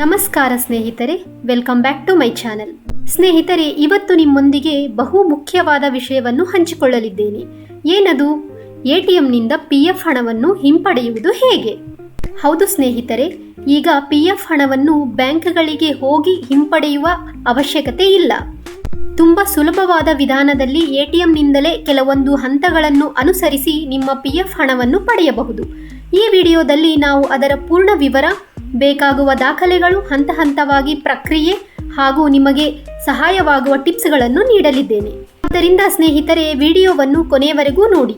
ನಮಸ್ಕಾರ ಸ್ನೇಹಿತರೆ welcome back to my channel ಸ್ನೇಹಿತರೆ, ಇವತ್ತು ನಿಮ್ಮೊಂದಿಗೆ ಬಹು ಮುಖ್ಯವಾದ ವಿಷಯವನ್ನು ಹಂಚಿಕೊಳ್ಳಲಿದ್ದೇನೆ. ಏನದು? ಎ ಟಿ ಎಂನಿಂದ ಪಿ ಎಫ್ ಹಣವನ್ನು ಹಿಂಪಡೆಯುವುದು ಹೇಗೆ? ಹೌದು ಸ್ನೇಹಿತರೆ, ಈಗ ಪಿ ಎಫ್ ಹಣವನ್ನು ಬ್ಯಾಂಕ್ಗಳಿಗೆ ಹೋಗಿ ಹಿಂಪಡೆಯುವ ಅವಶ್ಯಕತೆ ಇಲ್ಲ. ತುಂಬ ಸುಲಭವಾದ ವಿಧಾನದಲ್ಲಿ ಎ ಟಿ ಎಂನಿಂದಲೇ ಕೆಲವೊಂದು ಹಂತಗಳನ್ನು ಅನುಸರಿಸಿ ನಿಮ್ಮ ಪಿ ಎಫ್ ಹಣವನ್ನು ಪಡೆಯಬಹುದು. ಈ ವಿಡಿಯೋದಲ್ಲಿ ನಾವು ಅದರ ಪೂರ್ಣ ವಿವರ ಬೇಕಾಗುವ ದಾಖಲೆಗಳು ಹಂತ ಹಂತವಾಗಿ ಪ್ರಕ್ರಿಯೆ ಹಾಗೂ ನಿಮಗೆ ಸಹಾಯವಾಗುವ ಟಿಪ್ಸ್ಗಳನ್ನು ನೀಡಲಿದ್ದೇನೆ. ಆದ್ದರಿಂದ ಸ್ನೇಹಿತರೆ, ವಿಡಿಯೋವನ್ನು ಕೊನೆಯವರೆಗೂ ನೋಡಿ.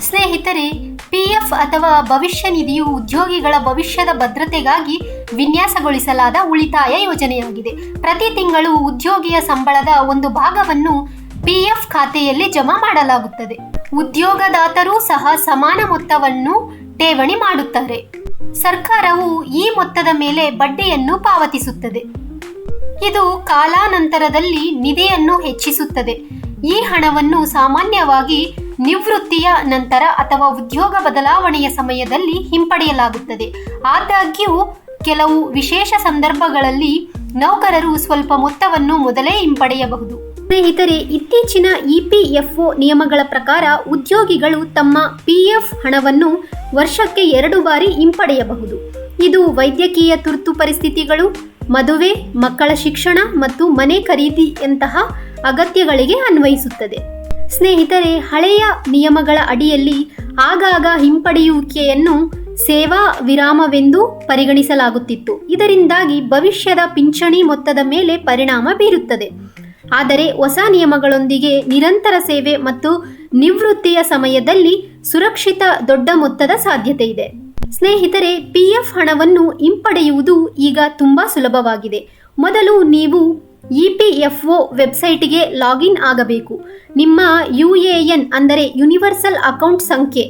ಸ್ನೇಹಿತರೆ, ಪಿ ಎಫ್ ಅಥವಾ ಭವಿಷ್ಯ ನಿಧಿಯು ಉದ್ಯೋಗಿಗಳ ಭವಿಷ್ಯದ ಭದ್ರತೆಗಾಗಿ ವಿನ್ಯಾಸಗೊಳಿಸಲಾದ ಉಳಿತಾಯ ಯೋಜನೆಯಾಗಿದೆ. ಪ್ರತಿ ತಿಂಗಳು ಉದ್ಯೋಗಿಯ ಸಂಬಳದ ಒಂದು ಭಾಗವನ್ನು ಪಿ ಎಫ್ ಖಾತೆಯಲ್ಲಿ ಜಮಾ ಮಾಡಲಾಗುತ್ತದೆ. ಉದ್ಯೋಗದಾತರೂ ಸಹ ಸಮಾನ ಮೊತ್ತವನ್ನು ಠೇವಣಿ ಮಾಡುತ್ತಾರೆ. ಸರ್ಕಾರವು ಈ ಮೊತ್ತದ ಮೇಲೆ ಬಡ್ಡಿಯನ್ನು ಪಾವತಿಸುತ್ತದೆ. ಇದು ಕಾಲಾನಂತರದಲ್ಲಿ ನಿಧಿಯನ್ನು ಹೆಚ್ಚಿಸುತ್ತದೆ. ಈ ಹಣವನ್ನು ಸಾಮಾನ್ಯವಾಗಿ ನಿವೃತ್ತಿಯ ನಂತರ ಅಥವಾ ಉದ್ಯೋಗ ಬದಲಾವಣೆಯ ಸಮಯದಲ್ಲಿ ಹಿಂಪಡೆಯಲಾಗುತ್ತದೆ. ಆದಾಗ್ಯೂ, ಕೆಲವು ವಿಶೇಷ ಸಂದರ್ಭಗಳಲ್ಲಿ ನೌಕರರು ಸ್ವಲ್ಪ ಮೊತ್ತವನ್ನು ಮೊದಲೇ ಹಿಂಪಡೆಯಬಹುದು. ಸ್ನೇಹಿತರೆ, ಇತ್ತೀಚಿನ ಇಪಿಎಫ್ಒ ನಿಯಮಗಳ ಪ್ರಕಾರ ಉದ್ಯೋಗಿಗಳು ತಮ್ಮ ಪಿಎಫ್ ಹಣವನ್ನು ವರ್ಷಕ್ಕೆ ಎರಡು ಬಾರಿ ಹಿಂಪಡೆಯಬಹುದು. ಇದು ವೈದ್ಯಕೀಯ ತುರ್ತು ಪರಿಸ್ಥಿತಿಗಳು, ಮದುವೆ, ಮಕ್ಕಳ ಶಿಕ್ಷಣ ಮತ್ತು ಮನೆ ಖರೀದಿಯಂತಹ ಅಗತ್ಯಗಳಿಗೆ ಅನ್ವಯಿಸುತ್ತದೆ. ಸ್ನೇಹಿತರೆ, ಹಳೆಯ ನಿಯಮಗಳ ಅಡಿಯಲ್ಲಿ ಆಗಾಗ ಹಿಂಪಡೆಯುವಿಕೆಯನ್ನು ಸೇವಾ ವಿರಾಮವೆಂದು ಪರಿಗಣಿಸಲಾಗುತ್ತಿತ್ತು. ಇದರಿಂದಾಗಿ ಭವಿಷ್ಯದ ಪಿಂಚಣಿ ಮೊತ್ತದ ಮೇಲೆ ಪರಿಣಾಮ ಬೀರುತ್ತದೆ. ಆದರೆ, ಹೊಸ ನಿಯಮಗಳೊಂದಿಗೆ ನಿರಂತರ ಸೇವೆ ಮತ್ತು ನಿವೃತ್ತಿಯ ಸಮಯದಲ್ಲಿ ಸುರಕ್ಷಿತ ದೊಡ್ಡ ಮೊತ್ತದ ಸಾಧ್ಯತೆ ಇದೆ. ಸ್ನೇಹಿತರೆ ಪಿ ಎಫ್ ಹಣವನ್ನು ಹಿಂಪಡೆಯುವುದು ಈಗ ತುಂಬಾ ಸುಲಭವಾಗಿದೆ. ಮೊದಲು ನೀವು ಇ ಪಿ ಎಫ್ ಒ ವೆಬ್ಸೈಟ್ಗೆ ಲಾಗಿನ್ ಆಗಬೇಕು. ನಿಮ್ಮ ಯು ಎ ಎನ್ ಅಂದರೆ ಯೂನಿವರ್ಸಲ್ ಅಕೌಂಟ್ ಸಂಖ್ಯೆ,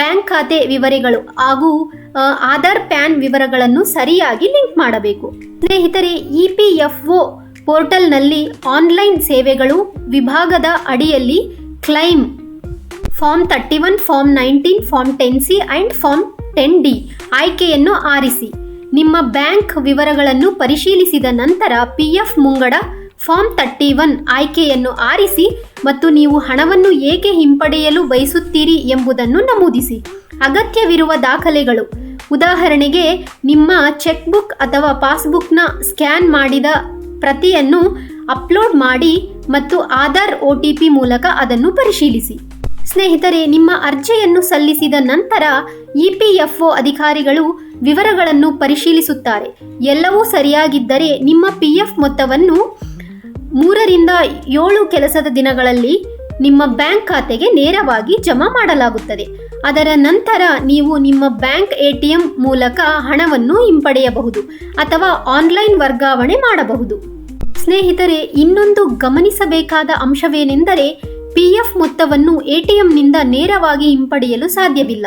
ಬ್ಯಾಂಕ್ ಖಾತೆ ವಿವರಗಳು ಹಾಗೂ ಆಧಾರ್ ಪ್ಯಾನ್ ವಿವರಗಳನ್ನು ಸರಿಯಾಗಿ ಲಿಂಕ್ ಮಾಡಬೇಕು. ಸ್ನೇಹಿತರೆ, ಇ ಪಿ ಎಫ್ ಒ ಪೋರ್ಟಲ್ನಲ್ಲಿ ಆನ್ಲೈನ್ ಸೇವೆಗಳು ವಿಭಾಗದ ಅಡಿಯಲ್ಲಿ claim form thirty one form nineteen form ten C and form ten D ಆಯ್ಕೆಯನ್ನು ಆರಿಸಿ. ನಿಮ್ಮ ಬ್ಯಾಂಕ್ ವಿವರಗಳನ್ನು ಪರಿಶೀಲಿಸಿದ ನಂತರ ಪಿ ಎಫ್ ಮುಂಗಡ ಫಾರ್ಮ್ ತರ್ಟಿ ಒನ್ ಆಯ್ಕೆಯನ್ನು ಆರಿಸಿ ಮತ್ತು ನೀವು ಹಣವನ್ನು ಏಕೆ ಹಿಂಪಡೆಯಲು ಬಯಸುತ್ತೀರಿ ಎಂಬುದನ್ನು ನಮೂದಿಸಿ. ಅಗತ್ಯವಿರುವ ದಾಖಲೆಗಳು. ಉದಾಹರಣೆಗೆ, ನಿಮ್ಮ ಚೆಕ್ ಬುಕ್ ಅಥವಾ ಪಾಸ್ಬುಕ್ನ ಸ್ಕ್ಯಾನ್ ಮಾಡಿದ ಪ್ರತಿಯನ್ನು ಅಪ್ಲೋಡ್ ಮಾಡಿ ಮತ್ತು ಆಧಾರ್ ಒ ಟಿ ಪಿ ಮೂಲಕ ಅದನ್ನು ಪರಿಶೀಲಿಸಿ. ಸ್ನೇಹಿತರೆ, ನಿಮ್ಮ ಅರ್ಜಿಯನ್ನು ಸಲ್ಲಿಸಿದ ನಂತರ ಇ ಪಿ ಎಫ್ ಒ ಅಧಿಕಾರಿಗಳು ವಿವರಗಳನ್ನು ಪರಿಶೀಲಿಸುತ್ತಾರೆ. ಎಲ್ಲವೂ ಸರಿಯಾಗಿದ್ದರೆ ನಿಮ್ಮ ಪಿ ಎಫ್ ಮೊತ್ತವನ್ನು ಮೂರರಿಂದ ಏಳು ಕೆಲಸದ ದಿನಗಳಲ್ಲಿ ನಿಮ್ಮ ಬ್ಯಾಂಕ್ ಖಾತೆಗೆ ನೇರವಾಗಿ ಜಮಾ ಮಾಡಲಾಗುತ್ತದೆ. ಅದರ ನಂತರ ನೀವು ನಿಮ್ಮ ಬ್ಯಾಂಕ್ ಎಟಿಎಂ ಮೂಲಕ ಹಣವನ್ನು ಹಿಂಪಡೆಯಬಹುದು ಅಥವಾ ಆನ್ಲೈನ್ ವರ್ಗಾವಣೆ ಮಾಡಬಹುದು. ಸ್ನೇಹಿತರೆ, ಇನ್ನೊಂದು ಗಮನಿಸಬೇಕಾದ ಅಂಶವೇನೆಂದರೆ ಪಿ ಎಫ್ ಮೊತ್ತವನ್ನು ಎಟಿಎಂನಿಂದ ನೇರವಾಗಿ ಹಿಂಪಡೆಯಲು ಸಾಧ್ಯವಿಲ್ಲ.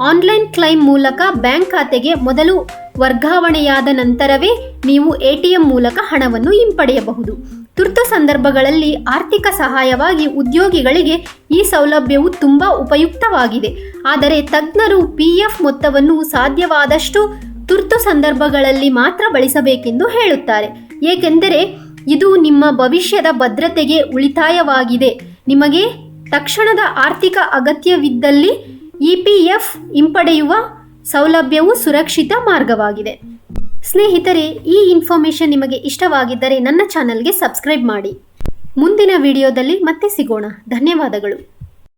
ಆನ್ಲೈನ್ ಕ್ಲೈಮ್ ಮೂಲಕ ಬ್ಯಾಂಕ್ ಖಾತೆಗೆ ಮೊದಲು ವರ್ಗಾವಣೆಯಾದ ನಂತರವೇ ನೀವು ಎಟಿಎಂ ಮೂಲಕ ಹಣವನ್ನು ಹಿಂಪಡೆಯಬಹುದು. ತುರ್ತು ಸಂದರ್ಭಗಳಲ್ಲಿ ಆರ್ಥಿಕ ಸಹಾಯವಾಗಿ ಉದ್ಯೋಗಿಗಳಿಗೆ ಈ ಸೌಲಭ್ಯವು ತುಂಬ ಉಪಯುಕ್ತವಾಗಿದೆ. ಆದರೆ ತಜ್ಞರು ಪಿಎಫ್ ಮೊತ್ತವನ್ನು ಸಾಧ್ಯವಾದಷ್ಟು ತುರ್ತು ಸಂದರ್ಭಗಳಲ್ಲಿ ಮಾತ್ರ ಬಳಸಬೇಕೆಂದು ಹೇಳುತ್ತಾರೆ. ಏಕೆಂದರೆ ಇದು ನಿಮ್ಮ ಭವಿಷ್ಯದ ಭದ್ರತೆಗೆ ಉಳಿತಾಯವಾಗಿದೆ. ನಿಮಗೆ ತಕ್ಷಣದ ಆರ್ಥಿಕ ಅಗತ್ಯವಿದ್ದಲ್ಲಿ ಇ ಪಿ ಎಫ್ ಹಿಂಪಡೆಯುವ ಸೌಲಭ್ಯವು ಸುರಕ್ಷಿತ ಮಾರ್ಗವಾಗಿದೆ. ಸ್ನೇಹಿತರೆ, ಈ ಇನ್ಫಾರ್ಮೇಷನ್ ನಿಮಗೆ ಇಷ್ಟವಾಗಿದ್ದರೆ ನನ್ನ ಚಾನಲ್ಗೆ ಸಬ್ಸ್ಕ್ರೈಬ್ ಮಾಡಿ. ಮುಂದಿನ ವಿಡಿಯೋದಲ್ಲಿ ಮತ್ತೆ ಸಿಗೋಣ. ಧನ್ಯವಾದಗಳು.